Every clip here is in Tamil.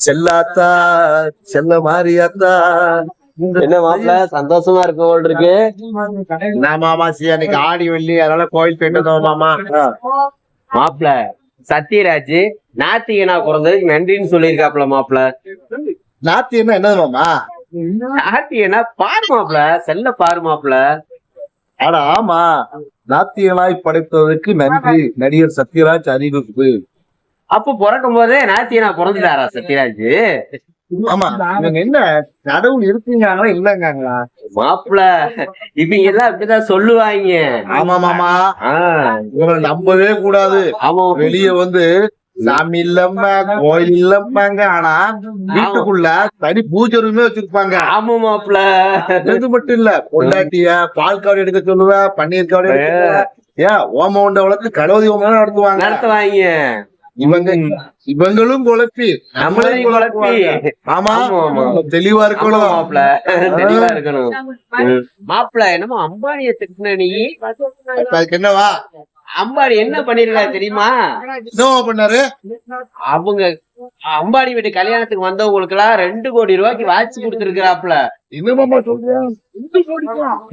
செல்லாத்தா செல்ல மாரியாத்தா. என்ன மாப்பிள சந்தோஷமா இருக்க போல் இருக்கு? நான் மாமா சி அன்னைக்கு ஆடி வெள்ளி அதனால கோயில் போயிட்டு வந்தோம் மாமா. மாப்பிள சத்யராஜ் நாத்திகனா பிறந்ததுக்கு நன்றின்னு சொல்லியிருக்காப்ல மாப்பிள. நாத்தி என்ன என்னது மாமா? நாத்திகனா பாரு மாப்பிள செல்ல பாரு மாப்பிள. ஆனா ஆமா நாத்தியலாய் படைத்ததற்கு நன்றி. நடிகர் சத்யராஜ் அறிவிப்பு. அப்ப பிறக்கும் போதே நாத்திகனா பிறந்துட்டாரா சத்யராஜ்? ஆமா. இவங்க என்ன கடவுள் இருக்குங்காங்களா இல்லங்காங்களா மாப்பிள இவங்க எல்லாம் சொல்லுவாங்க. ஆமா மாமா இவங்களை நம்பவே கூடாது. ஆமா. வெளிய வந்து சாமி இல்லம்மா கோயில் இல்லம்மாங்க. ஆனா வீட்டுக்குள்ள தனி பூஜை ரூமே வச்சிருப்பாங்க. ஆமா மாப்பிள. இது மட்டும் இல்ல பொண்டாட்டிய பால் காவடி எடுக்க சொல்லுவ பன்னீர் காவடி எடுக்க. ஏன் ஓம உண்ட வளர்த்து கடவுதி ஓமம் நடத்துவாங்க. நடத்துவாங்க. இவங்க இவங்களும் குழப்பி நம்மளையும் குழப்பி. ஆமா. தெளிவா இருக்கணும். மாப்பிள. தெளிவா இருக்கணும். மாப்பிள என்னமோ அம்பானிய திட்டின நீ. அதுக்கு என்னவா அம்பானி என்ன பண்ணிருக்காரு தெரியுமா? என்னவா பண்ணாரு? அவங்க அம்பானி வீட்டு கல்யாணத்துக்கு வந்தவங்களுக்கு எல்லாம் ரெண்டு கோடி ரூபாய்க்கு வாட்சி கொடுத்துருக்காப்ல என்னமாமா சொல்றியா?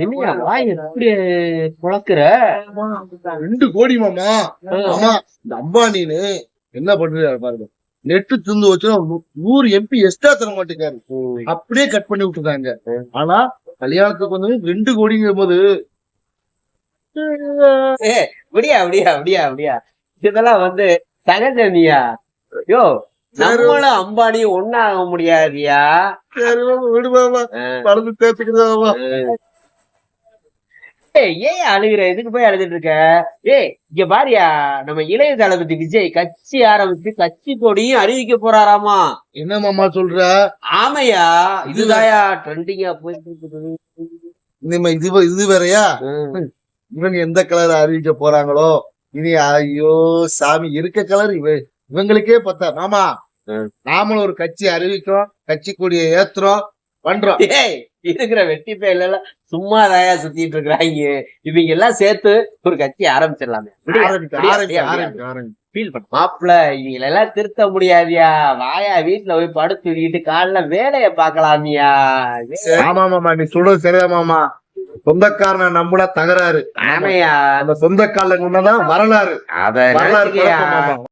என்னையா வாய் எப்படி குழக்குற? ரெண்டு கோடி மாமா ஆமா இந்த அம்பானின்னு என்ன பண்றாரு பாருங்க. நெட்டு திந்து வச்சு நூறு எம்பி எக்ஸ்ட்ரா தர மாட்டேங்காரு அப்படியே கட் பண்ணி விட்டுருக்காங்க ஆனா கல்யாணத்துக்கு வந்து ரெண்டு கோடிங்கும் போது விடியா விடியா விடியா விடியா. இதெல்லாம் வந்து சகஜனியா யோ நம்மளும் அம்பானியும் ஒன்னாக முடியாதியா? சரி மாமா, விடு மாமா வளர்ந்து தேர்த்துக்கிறதா ஏய் ஏன் அழுகுற? எதுக்கு போய் அழுதுட்டு இருக்க? ஏய் இங்க பாரியா நம்ம இளைய தளபதி விஜய் கட்சி ஆரம்பிச்சு கட்சி கொடியும் அறிவிக்க போறாராமா? என்ன மாமா சொல்ற? ஆமையா? இதுதாயா ட்ரெண்டிங்கா போயிட்டு இருக்குது. இது இது வேறயா. இவங்க எந்த கலர் அறிவிக்க போறாங்களோ இனி ஐயோ சாமி இருக்க கலர் இவ இவங்களுக்கே பார்த்தா மாமா. நாமளும் ஒரு கட்சி அறிவிக்கிறோம் கட்சி கொடியை ஏத்துறோம் பண்றோம். ஏய் இருக்கிற வெட்டி பேர்ல சும்மா தாயா சுத்திட்டு இருக்கிறாங்க. இவங்க எல்லாம் சேர்த்து ஒரு கட்சி ஆரம்பிச்சிடலாமே. விடியா, ஆரம்பிக்க, விடியா, ஆரம்பிக்க, விடியா, ஆரம்பிக்க, ஆரம்பிக்க. ஃபீல் பண்ண. மாப்பிள இவங்களை எல்லாம் திருத்த முடியாதியா. வாயா வீட்டுல போய் படுத்து தூக்கிட்டு காலைல வேலைய பாக்கலாமியா ஆமா மாமா நீ சொல்றது சரியா மாமா. சொந்தக்காரனை நம்புனா தகராறு. ஆமையா. அந்த சொந்தக்காரன் தான் வரலாறு. அத வரலாறு.